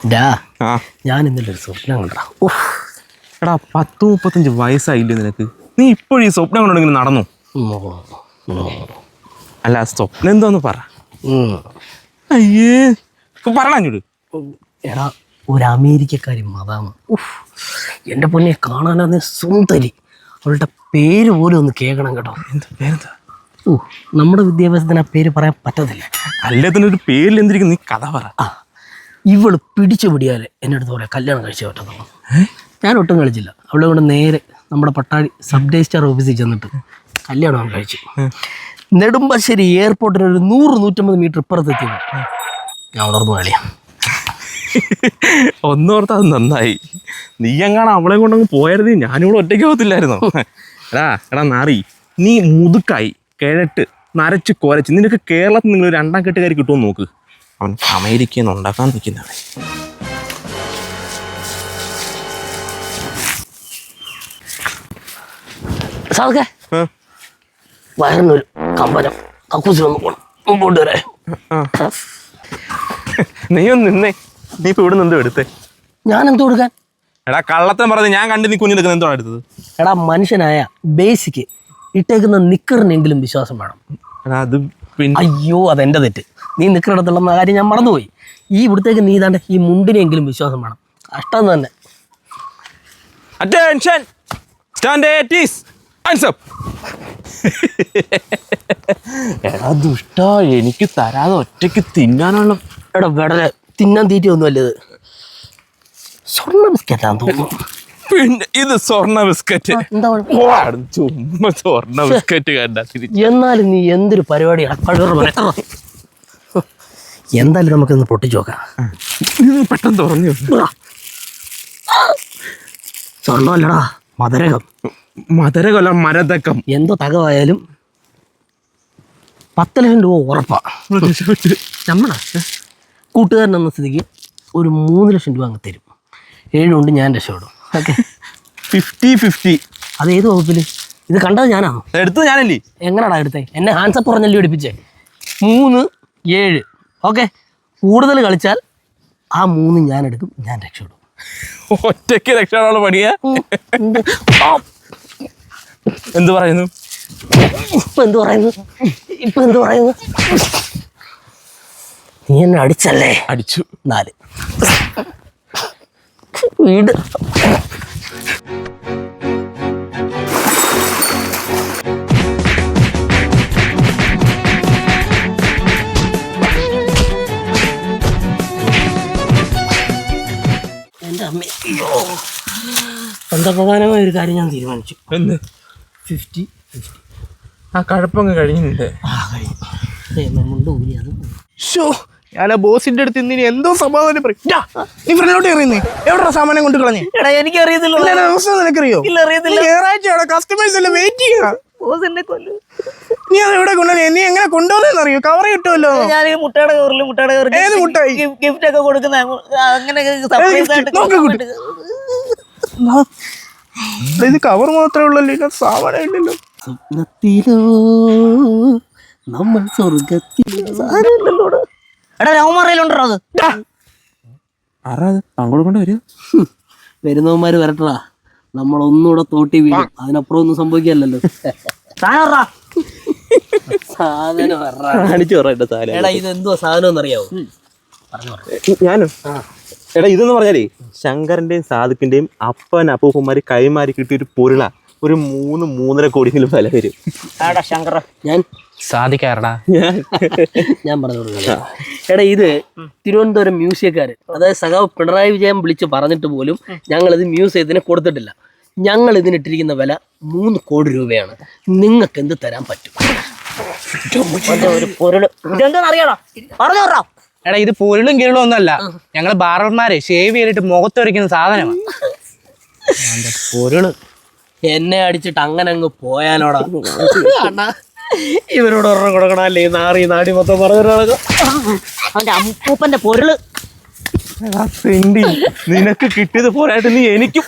ഡാ ആ. ഞാൻ ഇന്നലെ ഒരു സ്വപ്നം കണ്ടാ. എടാ പത്ത് മുപ്പത്തഞ്ച് വയസ്സായില്ലേ നിനക്ക്? നീ ഇപ്പോഴും ഈ സ്വപ്നം കൊണ്ടെങ്കിലും നടന്നു? അല്ല ആ സ്വപ്നം എന്തോന്ന് പറ. അയ്യേ പറഞ്ഞോട് എടാ ഒരു അമേരിക്കക്കാരി മതാമ ഉഫ്. എന്റെ പൊന്നെ കാണാനാന്ന് സുന്ദരി. അവളുടെ പേര് പോലും ഒന്ന് കേൾക്കണം കേട്ടോ. എന്താ പേരെന്താ? ഓ നമ്മുടെ വിദ്യാഭ്യാസത്തിന് ആ പേര് പറയാൻ പറ്റത്തില്ല. അല്ലേ തന്നെ ഒരു പേരിൽ എന്തിരിക്കും നീ കഥ പറ. ആ. ഇവൾ പിടിച്ചു പിടിയാൽ എന്റെ അടുത്ത് പറയാം കല്യാണം കഴിച്ചു പറ്റുന്നു ഞാൻ ഒട്ടും കളിച്ചില്ല. അവളെ കൊണ്ട് നേരെ നമ്മുടെ പട്ടാഴി സബ് രജിസ്ട്രാർ ഓഫീസിൽ ചെന്നിട്ട് കല്യാണം കഴിച്ചു. നെടുമ്പാശ്ശേരി എയർപോർട്ടിന് ഒരു നൂറ് നൂറ്റമ്പത് മീറ്റർ ഇപ്പുറത്തെത്തി. ഞാൻ ഉണർന്നു കളിയാ ഒന്നോർത്ത് അത് നന്നായി. നീ എങ്ങാണ് അവളെ കൊണ്ടങ്ങ് പോയായിരുന്നു ഞാനിവിടെ ഒറ്റയ്ക്ക് പോകത്തില്ലായിരുന്നു? എടാ എടാ നാറി നീ മുതുക്കായി കിഴട്ട് നരച്ച് കുരച്ച്. നിനക്ക് കേരളത്തിൽ നിങ്ങൾ രണ്ടാം കെട്ടുകാരി കിട്ടുമെന്ന് നോക്ക്. അവൻ അമേരിക്കയിൽ നിന്ന് ഉണ്ടാക്കാൻ നിൽക്കുന്നവൻ. സാധക്കെ വയറിനൊരു കമ്പനം. കക്കൂസിൽ ഒന്ന് പോകണം മുമ്പോട്ട് വരെ. നീ ഒന്ന് നിന്നേ. നീ ഇപ്പൊ ഇവിടെ നിന്ന് എടുത്തേ? ഞാൻ എന്ത് കൊടുക്കാൻ? എടാ കള്ളത്തം പറഞ്ഞ് ഞാൻ കണ്ട് നീ കുഞ്ഞു നിൽക്കുന്ന എന്തോ എടുത്തത്? എടാ മനുഷ്യനായ ബേസിക്ക് ഇട്ടേക്കുന്ന നിക്കറിനെങ്കിലും വിശ്വാസം വേണം. എടാ അത് പിന്നെ അയ്യോ അതെന്റെ തെറ്റ്. നീ നിൽക്കുന്നിടത്തുള്ള കാര്യം ഞാൻ മറന്നുപോയി. ഈ ഇവിടത്തേക്ക് നീ ഇതാണ്ട് ഈ മുണ്ടിനെങ്കിലും വിശ്വാസം വേണം. അഷ്ടം തന്നെ. അറ്റൻഷൻ എടാ ദുഷ്ട എനിക്ക് തരാതെ ഒറ്റയ്ക്ക് തിന്നാനുള്ള എടാ വെടലെ തിന്നാൻ തീറ്റ ഒന്നും അല്ലത്. സ്വർണ ബിസ്ക്കറ്റാന്ന് തോന്നുന്നു. പിന്നെ ഇത് സ്വർണ ബിസ്ക്കറ്റ്. ചുമ്മാ സ്വർണ ബിസ്ക്കറ്റ് കണ്ടാ എന്നാലും നീ എന്തൊരു പരിപാടിയാണ്. എന്തായാലും നമുക്കിന്ന് പൊട്ടിച്ചു നോക്കാം. പെട്ടെന്ന് തുറന്നു. സ്വർണമല്ലടാ മധുരകം. മധുരകൊല്ല മരതക്കം. എന്തോ തകവായാലും പത്ത് ലക്ഷം രൂപ ഉറപ്പാ. നമ്മളാ. കൂട്ടുകാരൻ എന്ന സ്ഥിതിക്ക് ഒരു മൂന്ന് ലക്ഷം രൂപ അങ്ങ് തരും. ഏഴുകൊണ്ട് ഞാൻ രക്ഷപ്പെടും. ഓക്കെ. Fifty fifty. അത് ഏത് വകുപ്പിൽ ഇത് കണ്ടത് ഞാനാണോ? എടുത്തത് ഞാനല്ലേ? എങ്ങനെയാടാ എടുത്തേ? എന്നെ ഹാൻസപ്പ് പറഞ്ഞല്ലേ പഠിപ്പിച്ചേ മൂന്ന് ഏഴ്. ഓക്കെ. കൂടുതൽ കളിച്ചാൽ ആ മൂന്ന് ഞാൻ എടുക്കും ഞാൻ രക്ഷപ്പെടും. ഒറ്റയ്ക്ക് രക്ഷപ്പെടാനുള്ള പണിയാ? എന്ത് പറയുന്നു? ഇപ്പൊ എന്ത് പറയുന്നു? ഇപ്പൊ എന്ത് പറയുന്നു? നീ എന്നെ അടിച്ചല്ലേ? അടിച്ചു. നാല്. വീട്. എന്റെ അമ്മ അയ്യോ. തന്ത്രപ്രധാനമായ ഒരു കാര്യം ഞാൻ തീരുമാനിച്ചു. എന്ത്? ഫിഫ്റ്റി ഫിഫ്റ്റി ആ കഴപ്പങ്ങ് കഴിഞ്ഞിട്ടുണ്ട് ആ കഴിഞ്ഞു. മുണ്ട് ഊരി അത് ഷോ ഞാൻ ആ ബോസിന്റെ അടുത്ത് ഇന്ന് ഇനി എന്തോ സംഭവം പറയും. ഡാ, നീ ഫ്രണ്ടിലോട്ട് എറിയുന്നേ എവിടെ സാമാനം കൊണ്ട് കളഞ്ഞേ? എടാ എനിക്കറിയത്തില്ല അവസ്ഥ നിനക്കറിയോ? ഇല്ല അറിയത്തില്ല ഞായറാഴ്ച അവിടെ കസ്റ്റമേഴ്സ് എല്ലാം വെയിറ്റ് ചെയ്യാ. ബോസ് എന്നെ കൊല്ലു. നീ എവിടെ കൊണ്ടുവന്നേ? നീ എങ്ങനെ കൊണ്ടുവന്നെന്ന് അറിയോ കവർ കിട്ടുമല്ലോ ഞാൻ ഈ മുട്ടയുടെ കവറിൽ മുട്ടയുടെ കവറിൽ ഏത് മുട്ടായി? ഗിഫ്റ്റ് ഒക്കെ കൊടുക്കുന്ന അങ്ങനെ സർപ്രൈസ് ആയിട്ട് നോക്ക് കുട്ടി. ഇത് കവർ മാത്രമേ ഉള്ളല്ലോ? ഇതിനകത്ത് സാമാനം ഉണ്ടല്ലോ സ്വപ്നത്തിലോ? നമ്മൾ സ്വർഗത്തിലോ സാരമില്ലല്ലോ എടാ രാമറയിലുണ്ടോ അത്? ആരാ അത്? അങ്ങോട്ട് കൊണ്ട് വരിക വരുന്നവന്മാര് വരട്ടടാ. നമ്മളൊന്നുകൂടെ തോട്ടി വീഴും. അതിനപ്പുറം ഒന്നും സംഭവിക്കല്ലോ സാധനം വരടാ. കാണിച്ചു പറയട്ടെ താല എടാ ഇത് എന്തുവാ സാധനം എന്നറിയാവോ? ഞാനോ? എടാ ഇതെന്ന് പറഞ്ഞാലേ ശങ്കറിന്റെയും സാധുക്കിന്റെയും അപ്പൻ അപ്പൂപ്പന്മാര് കൈമാറി കിട്ടിയ ഒരു പൊരുള. ഒരു മൂന്ന് മൂന്നര കോടിയെങ്കിലും വില വരും. ആടാ ശങ്കര ഞാൻ സാധിക്കാറടാ ഞാൻ ഞാൻ പറഞ്ഞു കൊടുക്കാം. എടാ ഇത് തിരുവനന്തപുരം മ്യൂസിയക്കാർ അതായത് സഖാവ് പിണറായി വിജയൻ വിളിച്ച് പറഞ്ഞിട്ട് പോലും ഞങ്ങൾ ഇത് മ്യൂസിയത്തിന് കൊടുത്തിട്ടില്ല. ഞങ്ങൾ ഇതിനിട്ടിരിക്കുന്ന വില മൂന്ന് കോടി രൂപയാണ്. നിങ്ങൾക്ക് എന്ത് തരാൻ പറ്റും? ഒരു പൊരുൾ. പറഞ്ഞു പറ എടാ ഇത് പൊരുളും കിരുളും ഒന്നുമല്ല. ഞങ്ങൾ ബാർബർമാരെ ഷേവ് ചെയ്തിട്ട് മുഖത്തൊരിക്കുന്ന സാധനമാണ് പൊരുൾ. എന്നെ അടിച്ചിട്ട് അങ്ങനെ അങ്ങ് പോയാനോടാ അണ്ണാ, ഇവരോട് ഒരെണ്ണം കൊടുക്കണല്ലേ നാറി നാടി മൊത്തം പറഞ്ഞു അവന്റെ അമ്മൂപ്പന്റെ പൊരുൾ. നിനക്ക് കിട്ടിയത് പോരായിട്ട് നീ എനിക്കും